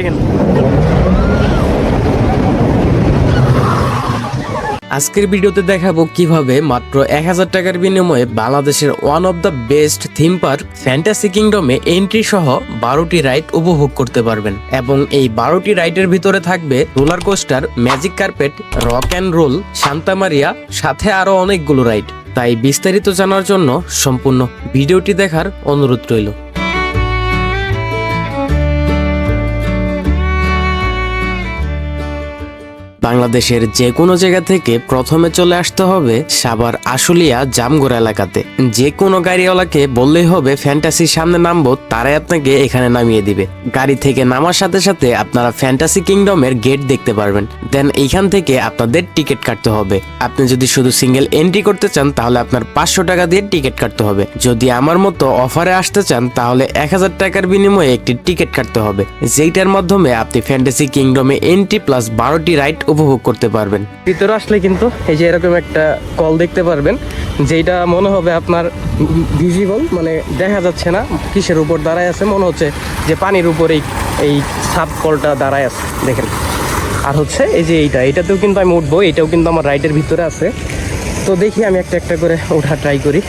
দেখেন আজকের ভিডিওতে দেখাবো কীভাবে মাত্র এক হাজার টাকার বিনিময়ে বাংলাদেশের one of the best theme park fantasy কিংডমে entry সহ বারোটি রাইড উপভোগ করতে পারবেন। এবং এই বারোটি রাইডের ভিতরে থাকবে roller coaster magic carpet rock and roll Santa Maria সাথে আরও অনেকগুলো রাইড তাই বিস্তারিত জানার জন্য সম্পূর্ণ ভিডিওটি দেখার অনুরোধ রইল। বাংলাদেশের যে কোনো জায়গা থেকে প্রথমে চলে আসতে হবে সাভার আশুলিয়া জামগড় এলাকাতে। যে কোনো গাড়িওয়ালাকে বললেই হবে, ফ্যান্টাসির সামনে নামবো, তারাই আপনাকে এখানে নামিয়ে দিবে। গাড়ি থেকে নামার সাথে সাথে আপনারা ফ্যান্টাসি কিংডমের গেট দেখতে পারবেন। দেন এইখান থেকে আপনাদের টিকিট কাটতে হবে। আপনি যদি শুধু সিঙ্গেল এন্ট্রি করতে চান, তাহলে আপনার পাঁচশো টাকা দিয়ে টিকিট কাটতে হবে। যদি আমার মতো অফারে আসতে চান, তাহলে এক হাজার টাকার বিনিময়ে একটি টিকিট কাটতে হবে। যেইটার মাধ্যমে আপনি ফ্যান্টাসি কিংডমে এন্ট্রি প্লাস বারোটি রাইড উপভোগ করতে পারবেন। ভিতরে আসলে কিন্তু এই যে এরকম একটা কল দেখতে পারবেন যেটা মনে হবে আপনার ভিজিবল মানে দেখা যাচ্ছে না কিসের উপর দাঁড়ায় আছে, মনে হচ্ছে যে পানির উপরে এই সাব কলটা দাঁড়ায় আছে, দেখেন। আর হচ্ছে এই যে এইটা, এটাতেও কিন্তু আমি উঠবো, এটাও কিন্তু আমার রাইডের ভিতরে আছে। তো দেখি আমি একটা একটা করে ওঠা ট্রাই করি।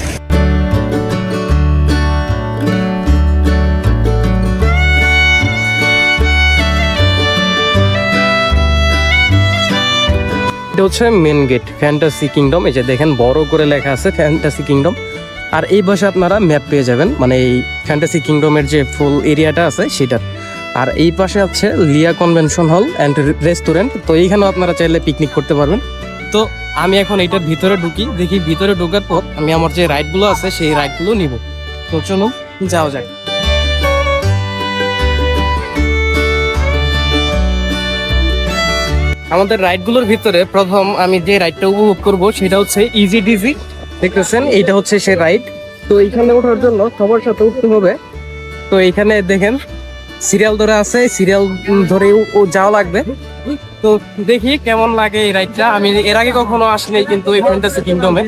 এটা হচ্ছে মেন গেট ফ্যান্টাসি কিংডম এই যে দেখেন, বড় করে লেখা আছে ফ্যান্টাসি কিংডম আর এই পাশে আপনারা ম্যাপ পেয়ে যাবেন মানে এই ফ্যান্টাসি কিংডমের যে ফুল এরিয়াটা আছে সেটা আর এই পাশে আছে লিয়া কনভেনশন হল অ্যান্ড রেস্টুরেন্ট তো এইখানেও আপনারা চাইলে পিকনিক করতে পারবেন। তো আমি এখন এইটার ভিতরে ঢুকি, দেখি ভিতরে ঢোকার পর আমি আমার যে রাইডগুলো আছে, সেই রাইডগুলো নিব। তো চলুন, যাওয়া যাক। আমাদের রাইডগুলোর ভিতরে প্রথম আমি যে রাইডটা উপভোগ করব সেটা হচ্ছে ইজি ডিজি দেখতেছেন, এইটা হচ্ছে সে রাইড। তো এইখানে ওঠার জন্য সবার সাথে উঠতে হবে। তো এইখানে দেখেন, সিরিয়াল ধরে আছে, সিরিয়াল ধরে ও যাওয়া লাগবে। তো দেখি কেমন লাগে এই রাইডটা। আমি এর আগে কখনো আসিনি কিন্তু এই ফ্যান্টাসি কিংডমে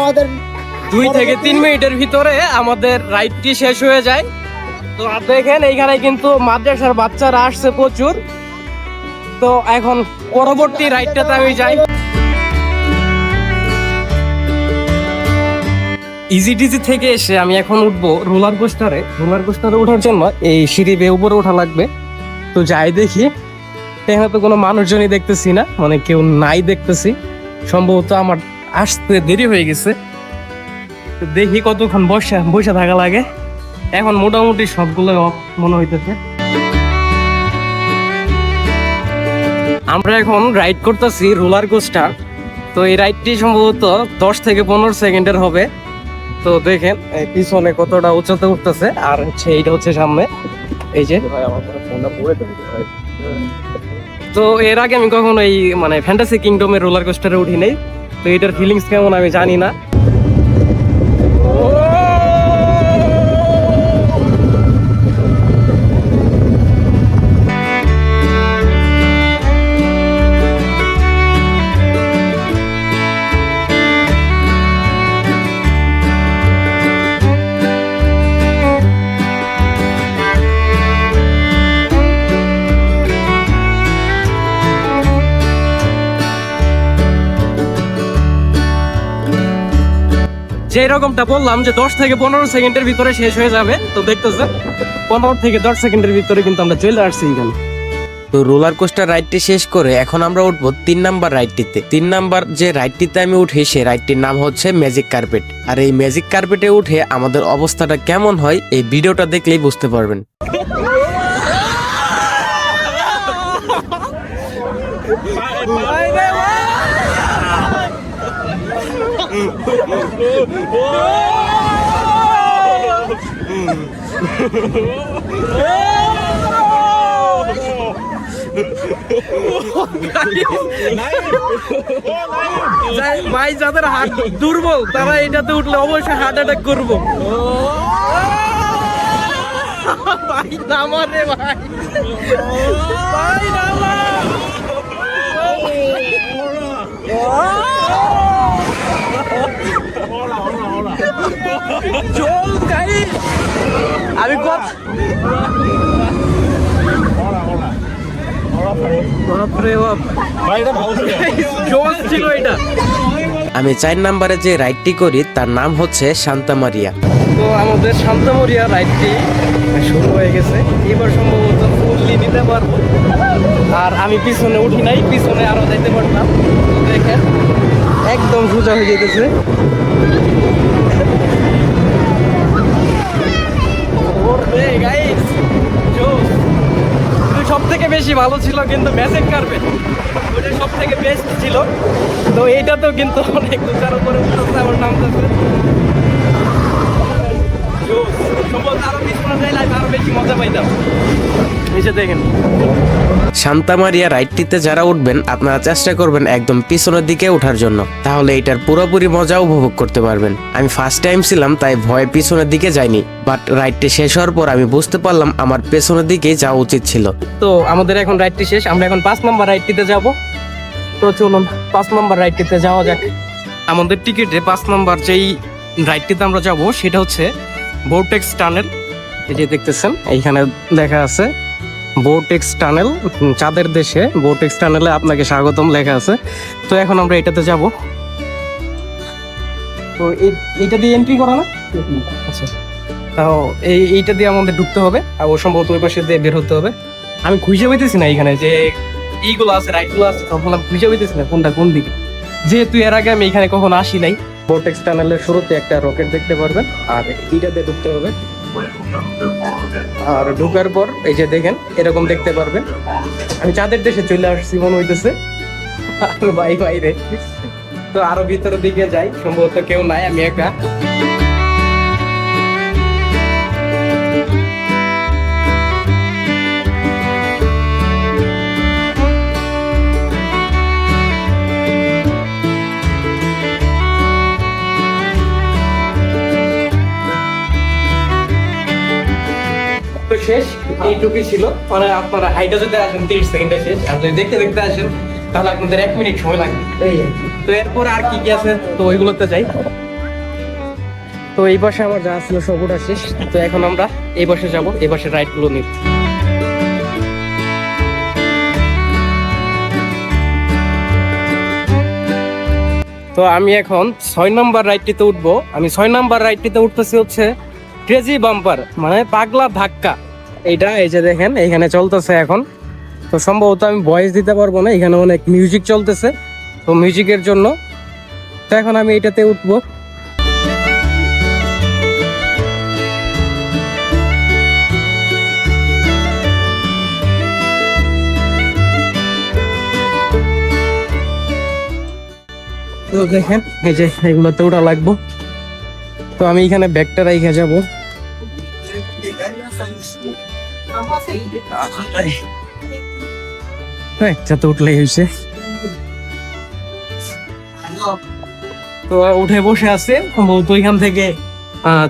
আমাদের দুই থেকে তিন মিনিটের ভিতরে আমাদের রাইডটি শেষ হয়ে যায়। তো দেখেন এইখানে কিন্তু মাদ্রাসার বাচ্চারা আসছে প্রচুর। তো এখন পরবর্তী রাইডটাতে আমি যাই। ইজি ডিজি থেকে এসে আমি এখন উঠবো রোলার কোস্টারে রোলার কোস্টারে ওঠার জন্য এই সিঁড়ি বেয়ে উপরে ওঠা লাগবে। তো যাই দেখি। এখানে তো কোনো মানুষজনই দেখতেছি না মানে কেউ নাই দেখতেছি। সম্ভবত আমার আসতে দেরি হয়ে গেছে। দেখি কতক্ষণ বসে বসে থাকা লাগে। এখন মোটামুটি সবগুলো মনে হইতেছে। আমরা এখন রাইড করতেছি রোলার কোস্টার। তো এই রাইডটি সম্ভবত দশ থেকে পনেরো সেকেন্ডের হবে। তো দেখেন পিছনে কতটা উচ্চতে উঠতেছে। আর হচ্ছে এইটা হচ্ছে সামনে। এই যে। তো এর আগে আমি কখনো এই মানে ফ্যান্টাসি কিংডমের রোলার কোস্টারে উঠি নাই তো এটার ফিলিংস কেমন আমি জানি না। যে রকমটা বললাম যে দশ থেকে পনেরো সেকেন্ডের ভিতরে শেষ হয়ে যাবে তো দেখতেছেন পনেরো থেকে দশ সেকেন্ডের ভিতরে কিন্তু আমরা চলে আসছি এখানে। তো রোলার কোস্টার রাইডটি শেষ করে এখন আমরা উঠবো তিন নাম্বার রাইডটিতে। তিন নাম্বার যে রাইডটিতে আমি উঠি সেই রাইডটির নাম হচ্ছে ম্যাজিক কার্পেট। আর এই ম্যাজিক কার্পেটে উঠে আমাদের অবস্থাটা কেমন হয় এই ভিডিওটা দেখলেই বুঝতে পারবেন। যাই- ভাই যাদের হার্ট দুর্বল তারা এটাতে উঠলে অবশ্যই হার্ট অ্যাটাক করব। ভাই ভাই। ভাই গাই আমি কত আমি চার নাম্বারে যে রাইডটি করি, তার নাম হচ্ছে শান্তা মারিয়া। তো আমাদের শান্তামরিয়া রাইডটি শুরু হয়ে গেছে। এবার সম্ভবত ফুললি নিতে পারব। আর আমি পিছনে উঠি নাই, পিছনে আরও যাইতে পারতাম। দেখেন একদম সোজা হয়ে যেতেছে সব থেকে বেশি ভালো ছিল কিন্তু ম্যাজিক কার্পেট ওটা সব থেকে বেস্ট ছিল। তো এইটা তো কিন্তু অনেক উঁচার উপরে উঠতেছে আমার নামতেছে সম্ভবত আরও পিছনে যাইলে আমি আরও বেশি মজা পাইতাম। নিচে দেখেন। শান্তা মারিয়া রাইডটিতে যারা উঠবেন, আপনারা চেষ্টা করবেন একদম পিছনের দিকে ওঠার জন্য। তাহলে এটার পুরোপুরি মজা উপভোগ করতে পারবেন। আমি ফার্স্ট টাইম ছিলাম, তাই ভয়ে পিছনের দিকে যাইনি। বাট রাইডটি শেষ হওয়ার পর আমি বুঝতে পারলাম আমার পেছনের দিকেই যাওয়া উচিত ছিল। তো আমাদের এখন রাইডটি শেষ, আমরা এখন পাঁচ নম্বর রাইডটিতে যাব। তো চলুন, পাঁচ নম্বর রাইডটিতে যাওয়া যাক। আমাদের টিকিটে পাঁচ নম্বর যেই রাইডটিতে আমরা যাব, সেটা হচ্ছে বোর্টেক্স টানেল এই যে দেখতেছেন, এইখানে দেখা আছে। বোর্টেক্স টানেল চাঁদের দেশে বোর্টেক্স টানেলে আপনাকে স্বাগতম লেখা আছে। তো এখন আমরা এটাতে যাব। তো এইটা দিয়ে এন্ট্রি করা না? আচ্ছা। এই এইটা দিয়ে আমাদের ঢুকতে হবে, আর ও সম্ভবত ওই পাশে দিয়ে বের হতে হবে। আমি খুঁজে পাইতেছি না এখানে যে এইগুলো আছে, রাইটগুলো আছে তখন আমি খুঁজে পাইতেছি না কোনটা কোন দিকে। যেহেতু এর আগে আমি এখানে কখনো আসি নাই বোর্টেক্স টানেলের শুরুতে একটা রকেট দেখতে পারবেন, আর এইটা দিয়ে ঢুকতে হবে। আর ঢুকার পর, এই যে দেখেন, এরকম দেখতে পারবেন। আমি চাঁদের দেশে চলে আসছি, মনে হইতেছে। আর ভাই বাইরে। তো আরও ভিতরের দিকে যাই, সম্ভবত কেউ নাই, আমি একা। তো শেষ এইটুকুই ছিল। মানে আপনারা হাইটা যদি আসেন তিরিশ সেকেন্ডে শেষ। আর যদি দেখতে দেখতে আসেন তাহলে আপনাদের এক মিনিট সময় লাগবে। তো এরপর আর কি কি আছে তো ওইগুলোতে যাই। তো এই পাশে আমার যা ছিল সব ওটা শেষ। তো এখন আমরা এই পাশে যাব এই পাশে রাইডগুলো নিব। তো আমি এখন ছয় নম্বর রাইডটিতে উঠবো। আমি ছয় নম্বর রাইডটিতে উঠতেছি হচ্ছে ক্রেজি বাম্পার মানে পাগলা ধাক্কা। এইটা এই যে দেখেন এখানে চলতেছে এখন। তো সম্ভবত আমি ভয়েস দিতে পারব না, এখানে অনেক মিউজিক চলতেছে। তো মিউজিকের জন্য। তো এখন আমি এটাতে উঠবো। তো দেখেন, এই যে এগুলোতে ওটা লাগবো। তো আমি এখানে ব্যাগটা রেখে যাব। একটা তো উঠলেই হয়েছে তো উঠে বসে আছে, সম্ভবত ওইখান থেকে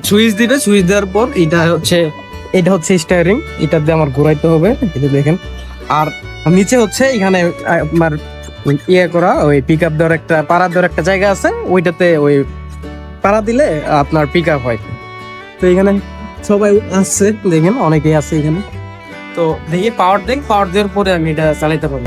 সুইচ দিবে। সুইচ দেওয়ার পর এটা হচ্ছে এটা হচ্ছে এটা দিয়ে আমার হবে এটা দেখেন। আর নিচে হচ্ছে এখানে আপনার ইয়ে করা, ওই পিক আপ দেওয়ার একটা, পাড়া দেওয়ার একটা জায়গা আছে, ওইটাতে ওই পাড়া দিলে আপনার পিক আপ হয়। তো এখানে সবাই আসছে দেখেন, অনেকেই আছে এখানে। তো দেখি পাওয়ার দেখ পাওয়ার দেওয়ার পরে আমি এটা চালাইতে পারব।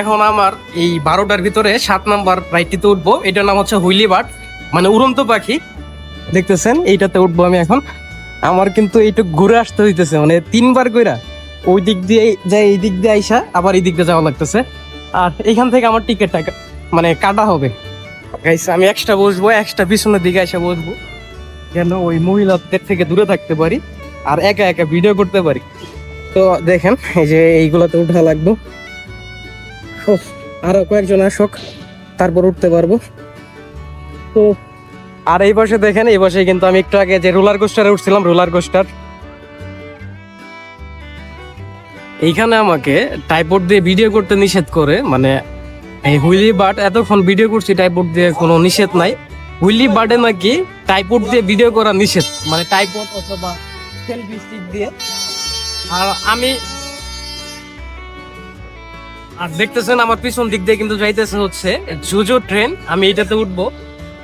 এখন আমার এই বারোটার ভিতরে সাত নাম্বার রাইডটিতে উঠবো। এটার নাম হচ্ছে হুইলি বার্ড মানে উড়ন্ত পাখি। দেখতেছেন, এইটাতে উঠবো আমি এখন। আমার কিন্তু এইটু ঘুরে আসতে হইতেছে মানে তিনবার কইরা ওই দিক দিয়ে যাই, এই দিক দিয়ে আইসা আবার এই দিক দিয়ে যাওয়া লাগতেছে। আর এখান থেকে আমার টিকিটটা মানে কাটা হবে। আমি এক্সট্রা বসবো এক্সট্রা পিছনের দিকে এসে বসবো। যেন ওই মহিলাদের থেকে দূরে থাকতে পারি, আর একা একা ভিডিও করতে পারি। তো দেখেন, এই যে এইগুলোতে উঠা লাগবে। আরও কয়েকজন আসুক, তারপর উঠতে পারব। তো আর এই পাশে দেখেন, এই পাশে কিন্তু আমি একটু আগে যে রোলার কোস্টারে উঠছিলাম, রোলার কোস্টার। এইখানে আমাকে টাইপোর্ড দিয়ে ভিডিও করতে নিষেধ করে মানে হুইলি বার্ড, এতক্ষণ ভিডিও করছি টাইপোর্ড দিয়ে কোনো নিষেধ নাই। হুইলি বার্ডে নাকি টাইপোর্ড দিয়ে ভিডিও করা নিষেধ মানে টাইপোর্ড অথবা সেলফি স্টিক দিয়ে। আর আমি আর দেখতেছেন, আমার পিছন দিক দিয়ে কিন্তু যাইতেছে হচ্ছে জুজো ট্রেন আমি এটাতে উঠবো।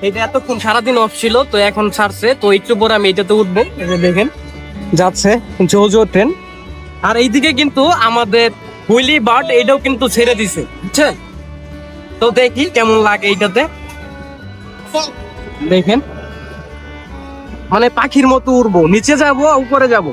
এটা এতক্ষণ সারাদিন অফ ছিল, তো এখন ছাড়ছে, তো একটু পরে আমি এটাতে উঠবো। দেখেন, যাচ্ছে জোজো ট্রেন আর এইদিকে কিন্তু আমাদের হুইলি বার্ড, এটাও কিন্তু ছেড়ে দিছে, বুঝছেন? তো দেখি কেমন লাগে এইটাতে। দেখেন মানে পাখির মতো উড়বো, নিচে যাব, উপরে যাব।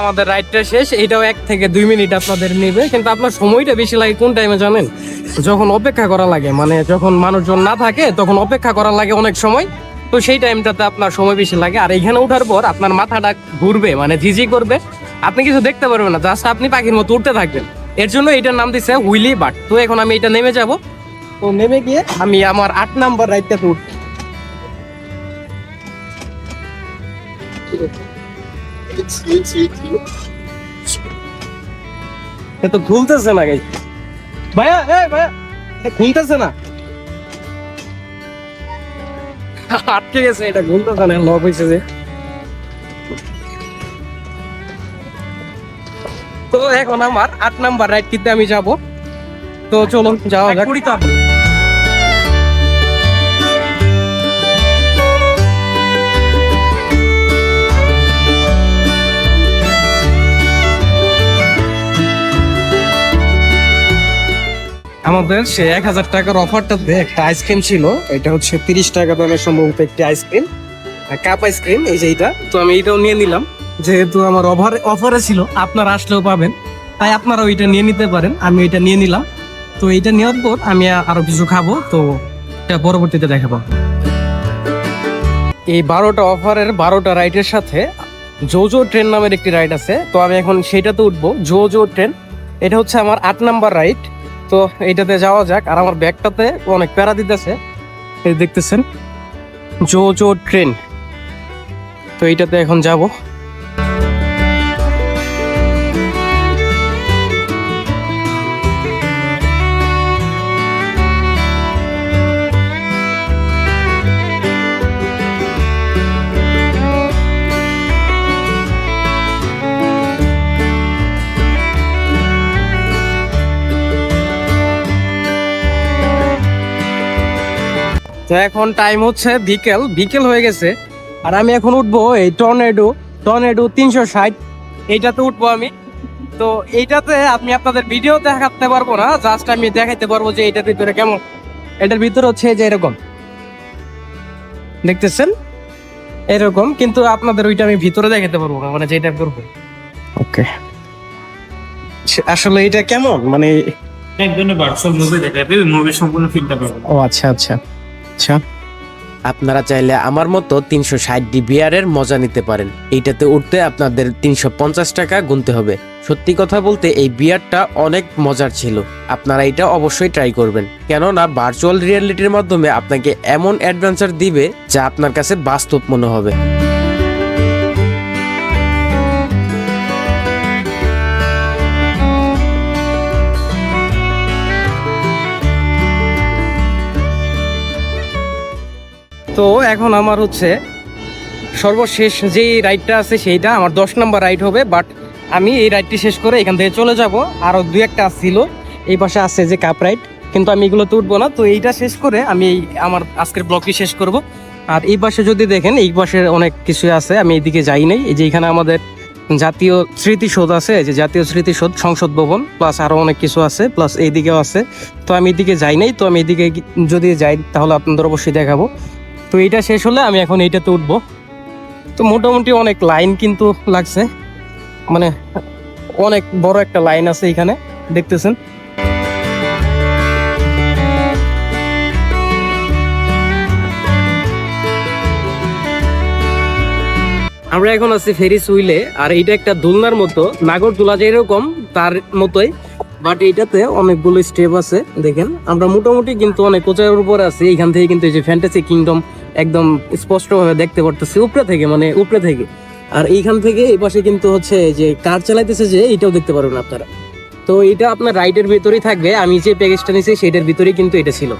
আমাদের রাইডটা শেষ, এটাও এক থেকে দুই মিনিট আপনাদের নেবে। কিন্তু আপনার সময়টা বেশি লাগে কোন টাইমে জানেন? যখন অপেক্ষা করা লাগে মানে যখন মানুষজন না থাকে, তখন অপেক্ষা করা লাগে অনেক সময়। তো সেই টাইমটাতে আপনার সময় বেশি লাগে। আর এখানে ওঠার পর আপনার মাথাটা ঘুরবে মানে ঝিঝি করবে। আপনি কিছু দেখতে পারবেন না জাস্ট আপনি পাখির মতো উঠতে থাকবেন। এর জন্য এটার নাম দিচ্ছে হুইলি বাট তো এখন আমি এটা নেমে যাব। তো নেমে গিয়ে আমি আমার আট নাম্বার রাইডটাতে উঠবো। এ তো না গাই। ভাইয়া ভাইয়া, এ খুলতেছে না। আটকে গেছে, এটা খুলতেছে না, লক হয়েছে যে। তো এখন আমার আট নাম্বার রাইড কিনতে আমি যাব। তো চলুন, যাওয়া যাক। আমাদের সে এক হাজার টাকার অফারটাতে একটা আইসক্রিম ছিল, এটা হচ্ছে তিরিশ টাকা দামের সম্ভবত একটি আইসক্রিম কাপ আইসক্রিম এই যে এইটা। তো আমি এটাও নিয়ে নিলাম। যেহেতু আমার অফার অফারে ছিল, আপনারা আসলেও পাবেন। তাই আপনারা ওইটা নিয়ে নিতে পারেন আমি এটা নিয়ে নিলাম। তো এইটা নেওয়ার পর আমি আরও কিছু খাব, তো এটা পরবর্তীতে দেখাবো। এই বারোটা অফারের বারোটা রাইডের সাথে জোজো ট্রেন নামের একটি রাইড আছে। তো আমি এখন সেটাতে উঠবো। জোজো ট্রেন এটা হচ্ছে আমার আট নাম্বার রাইড তো এইটাতে যাওয়া যাক। আর আমার ব্যাগটাতে অনেক প্যারা দিতেছে। এই দেখতেছেন, জো জো ট্রেন। তো এইটাতে এখন যাব। তো এখন টাইম হচ্ছে বিকেল বিকেল হয়ে গেছে। আর আমি এখন উঠবো এই টর্নেডো টর্নেডো তিনশো ষাট। এইটাতে উঠবো আমি। তো এইটাতে আমি আপনাদের ভিডিও দেখাতে পারব না জাস্ট আমি দেখাইতে পারব যে এটার ভিতরে কেমন। এটার ভিতরে হচ্ছে যে এরকম। দেখতেছেন? এরকম কিন্তু আপনাদের ওইটা আমি ভিতরে দেখাতে পারব না মানে যেটা করব। ওকে আসলে এটা কেমন? মানে এক ধরনের ভার্চুয়াল মুভি দেখাবে মুভির সম্পূর্ণ ফিলটা পাবেন ও আচ্ছা আচ্ছা। আচ্ছা। আপনারা চাইলে আমার মতো তিনশো ষাট ডিবিআর এর মজা নিতে পারেন। এইটাতে উঠতে আপনাদের তিনশো পঞ্চাশ টাকা গুনতে হবে। সত্যি কথা বলতে এই বিয়ারটা অনেক মজার ছিল। আপনারা এটা অবশ্যই ট্রাই করবেন। কেননা ভার্চুয়াল রিয়েলিটির মাধ্যমে আপনাকে এমন অ্যাডভেঞ্চার দিবে যা আপনার কাছে বাস্তব মনে হবে। তো এখন আমার হচ্ছে সর্বশেষ যেই রাইডটা আছে সেইটা, আমার দশ নম্বর রাইড হবে বাট আমি এই রাইডটি শেষ করে এখান থেকে চলে যাব। আরও দুই একটা ছিল, এই পাশে আছে যে কাপ রাইড কিন্তু আমি এগুলোতে উঠবো না। তো এইটা শেষ করে আমি এই আমার আজকের ব্লগটি শেষ করব। আর এই পাশে যদি দেখেন, এই পাশে অনেক কিছু আছে, আমি এইদিকে যাই নাই। এই যে এখানে আমাদের জাতীয় স্মৃতিসৌধ আছে যে জাতীয় স্মৃতিসৌধ, সংসদ ভবন প্লাস আরও অনেক কিছু আছে প্লাস এইদিকেও আছে। তো আমি এইদিকে যাই নাই, তো আমি এইদিকে গি- যদি যাই, তাহলে আপনাদের অবশ্যই দেখাবো। তো এইটা শেষ হলে আমি এখন এইটাতে উঠবো। তো মোটামুটি অনেক লাইন কিন্তু লাগছে। মানে অনেক বড় একটা লাইন আছে এখানে, দেখতেছেন? আমরা এখন আছি ফেরিস হুইলে আর এটা একটা দোলনার মতো। নাগর দোলা যেরকম, তার মতোই। বাট এটাতে অনেকগুলো স্টেপ আছে, দেখেন। আমরা মোটামুটি কিন্তু অনেক কোচার উপরে আছি। এখান থেকে কিন্তু এই যে ফ্যান্টাসি কিংডম একদম স্পষ্টভাবে দেখতে পারতেছি উপরে থেকে মানে উপরে থেকে। আর এইখান থেকে এই পাশে কিন্তু হচ্ছে যে কার চালাইতেছে যে এটাও দেখতে পারবেন আপনারা। তো এটা আপনার রাইটের ভিতরেই থাকবে। আমি যে প্যাকেজটা নিয়েছি সেটার ভিতরেই কিন্তু এটা ছিল।